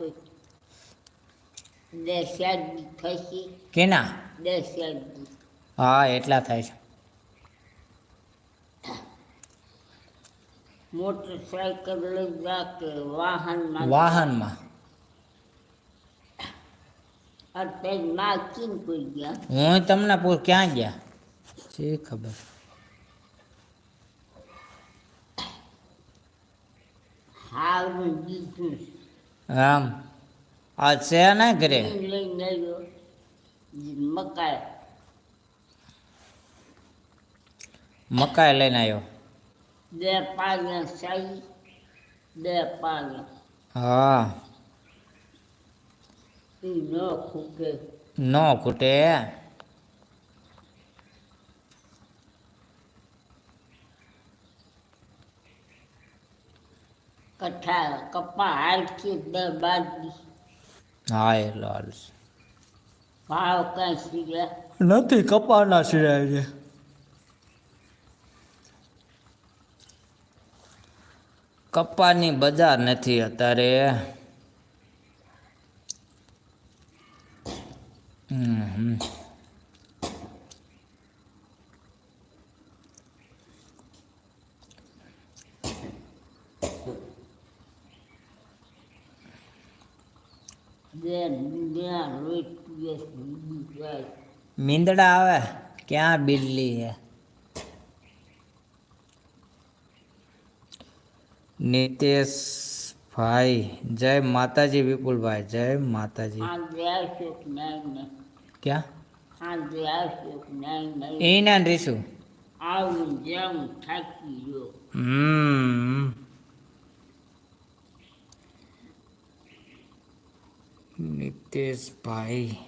કોઈ દસ યાદી થશે? કેના? દસ યાદી હા એટલા થાય છે. મોટરસાયકલ લઈ જા કે વાહનમાં. વાહનમાં અત્યારે નાખીને કોઈ ગયા? હું તમને પૂછ ક્યાં ગયા? છે ખબર. હારું દીધું આમ. આ છે ને ઘરે? મકાઈ મકાઈ લઈને આવ્યો બે પાયા સાઈ બે પાયા હા ન ખૂટે. ન ખૂટે? કઠા કપા હાલકી બે બાજી હા એ લાલ ભાવ કાંઈ સીધા નથી કપાના સિરાય છે કપાની બજાર નથી અત્યારે હમ હમ. બે બે રોજ દિવસ જાય મીંદડા આવે ક્યાં બિલ્લી હે નિતેશભાઈ જય માતાજી વિપુલભાઈ જય માતાજી સાંજે આવશે કે નહીં ને ક્યાં સાંજે આવશે કે નહીં નહીં એના રીશું આવું જેમ થાકી ગયો હમ નિતેશભાઈ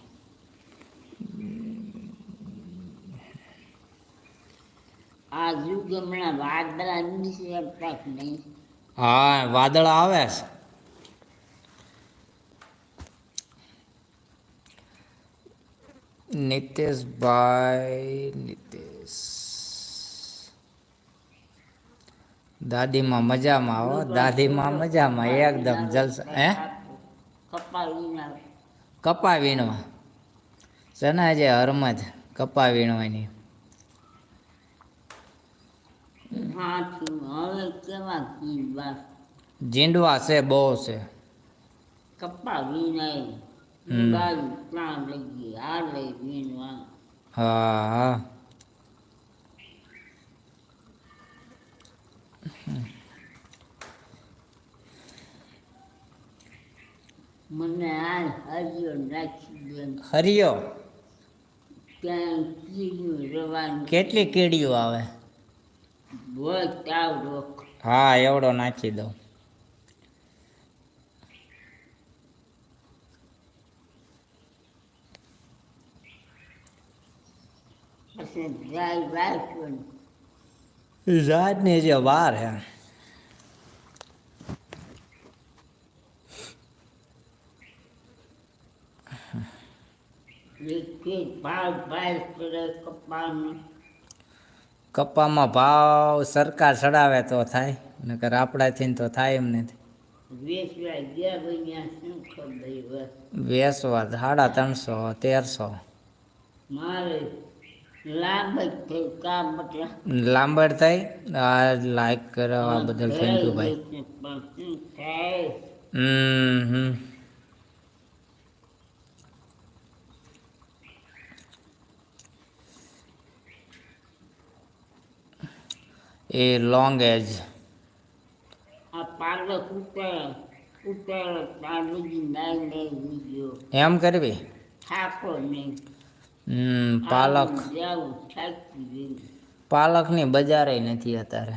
આ યુગ હમણાં વાદળા નીચે નહીં? હા વાદળ આવે છે. નિતેશભાઈ નિતેશ. દાદીમાં મજામાં આવો દાદીમાં મજામાં એકદમ જલસા હે? કપા વીણવા. છે ને હરમત કપા વીણવાની જીંડવા છે બહુ છે. કપા વીણાય. હા હા. મને આ હરિયો નાખી દે હરિયો ત્યાં કીડું રવાનું કેટલી કીડીઓ આવે? બહુ તાવ રોક. હા એવડો નાખી દઉં. પછી જાય વાંચવું જાતની જે વાર હે. કે ભાવ ભાવ કરે સરકાર ચડાવે તો થાય નકર આપણાથી તો થાય એમ નથી. વેસવા સાડા ત્રણસો તેરસો. લાંબડ થઈ આ લાઈક કરવા બદલ થેન્ક યુ ભાઈ. હમ હમ. એ લોંગ એજ એમ કરવી પાલક. પાલકની બજારે નથી અત્યારે.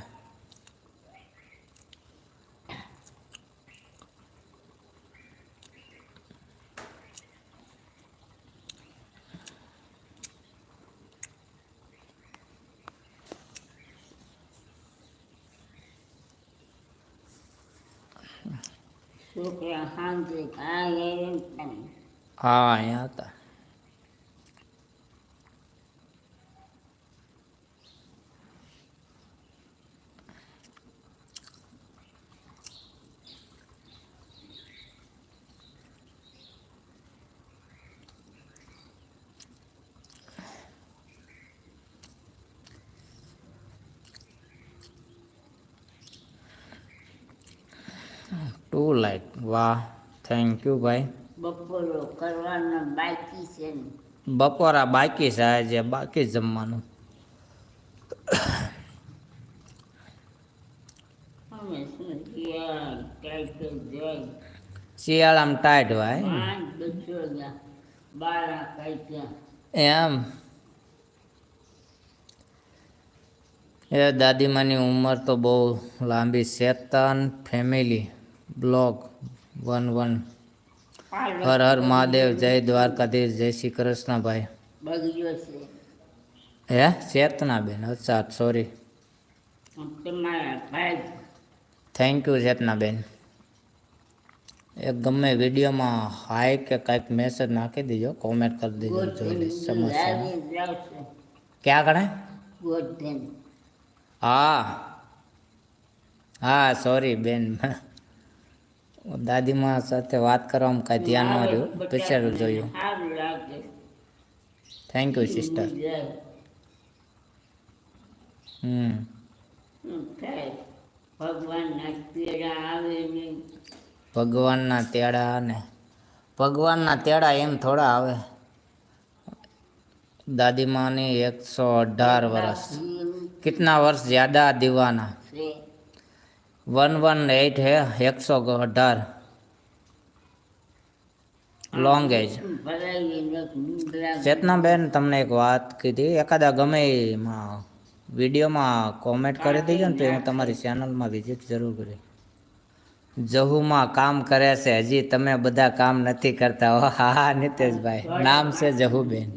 હા અહીંયા હતા. ટુ લાઈટ વાહ થેન્ક યુ ભાઈ બપોરો કરવાનો બાકી છે બપોરા બાકી છે આજે બાકી જમવાનું. શિયાળા શિયાળામાં ટાઈટ ભાઈ એમ? એ દાદીમાની ઉંમર તો બહુ લાંબી શેતાન family blog one one Har Har Mahadev જય દ્વારકાધીશ જય શ્રી કૃષ્ણ ભાઈ બગડ્યો છે હે ચેતનાબેન અચ્છા સોરી તમારા ભાઈ થેન્ક યુ ચેતનાબેન એ ગમે વિડીયોમાં હાય કે કાંઈક મેસેજ નાખી દેજો કોમેન્ટ કરી દેજો જોઈ લઈશ સમસ્યા લાવી જાવશે ક્યાં ગણે ગોધન હા હા સોરી બેન દાદીમાં સાથે વાત કરવામાં કાંઈ ધ્યાન ન રહ્યું. વિચારું જોયું. Thank you sister hmm. ભગવાનના તેડા ને ભગવાનના તેડા એમ થોડા આવે. દાદીમાની એકસો અઢાર વર્ષ કેટલા વર્ષ? જ્યાદા દીવાના. वन वन एट है एक सौ अठार લોંગ એજ ભરાઈ નિંદ્રા ચેતનાબેન તમને એક વાત કીધી એકાદા ગમે એમાં વિડીયોમાં કોમેન્ટ કરી દેજો ને તો હું તમારી ચેનલમાં વિઝિટ જરૂર કરી જહુમાં કામ કરે છે હજી તમે બધા કામ નથી કરતા હો હા હા નિતેશભાઈ નામ છે જહુબેન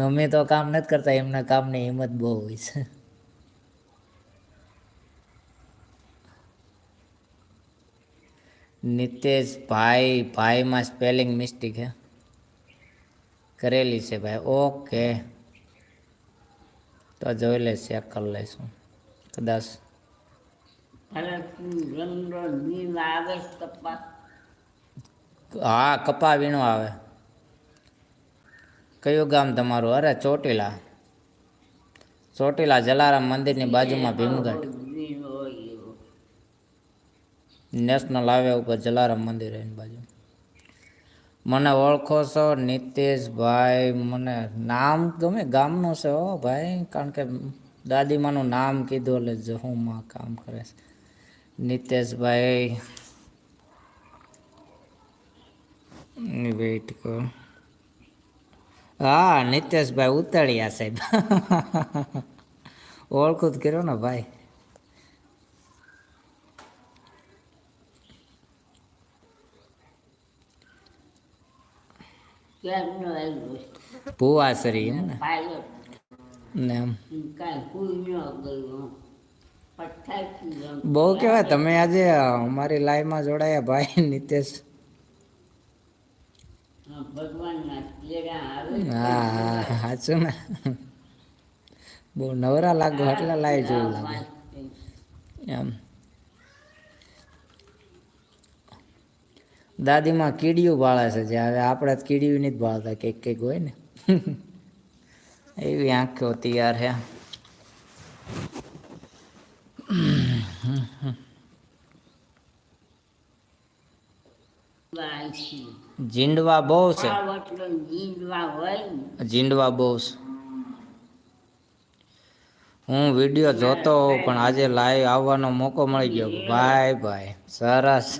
અમે તો કામ નથી કરતા એમના કામની હિંમત બહુ હોય છે નિતેશ ભાઈ ભાઈમાં સ્પેલિંગ મિસ્ટેક હે. કરેલી છે ભાઈ. ઓકે તો જોઈ લઈશ ચેક કરી લઈશું. કદાચ. હા કપા વીણો આવે. કયું ગામ તમારું? અરે ચોટીલા. ચોટીલા જલારામ મંદિરની બાજુમાં ભીમગઢ. નેશનલ હાઈવે ઉપર જલારામ મંદિર એની બાજુ. મને ઓળખો છો નિતેશભાઈ, મને નામ ગમે, ગામનું છે હો ભાઈ, કારણ કે દાદીમાનું નામ કીધું એટલે જહુમાં કામ કરે છે. નિતેશભાઈ વેઇટ કરો. હા, નિતેશભાઈ ઉતળિયા સાહેબ. ઓળખું જ કર્યો ને ભાઈ. ક્યારનો એમ ને? ને બહુ કેવાય તમે આજે અમારી લાઈવમાં જોડાયા ભાઈ નિતેશ. હા સાચું ને. બહુ નવરા લાગો એટલે લાઈવ જોયું લાગે. એમ. દાદીમાં કીડિયું બાળે છે જે હવે આપણે કીડિયું નથી બાળતા કંઈક કંઈક હોય ને. એવી આંખો તૈયાર વાંચી જીંડવા બહુ છે. જીંડવા બહુ છે. હું વીડિયો જોતો હોઉં, પણ આજે લાઈવ આવવાનો મોકો મળી ગયો. ભાઈ ભાઈ, સરસ.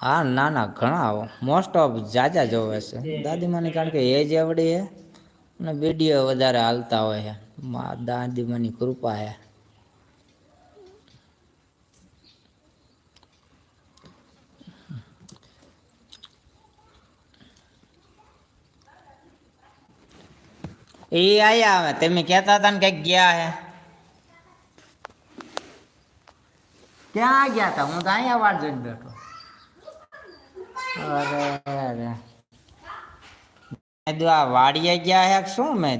હા ના ના, ઘણા મોસ્ટ ઓફ જાજા જોવે છે. દાદીમાની કારણ કે એજ એવડી અને વીડિયો વધારે હાલતા હોય છે. દાદીમાની કૃપા હે એ આયા તમે કહેતા હતા ને કંઈક ગયા હે. ક્યાં ગયા હતા હું તો અહીંયા વાર જોઈને બેઠો. અરે અરે આ વાડીએ ગયા હે શું મેં?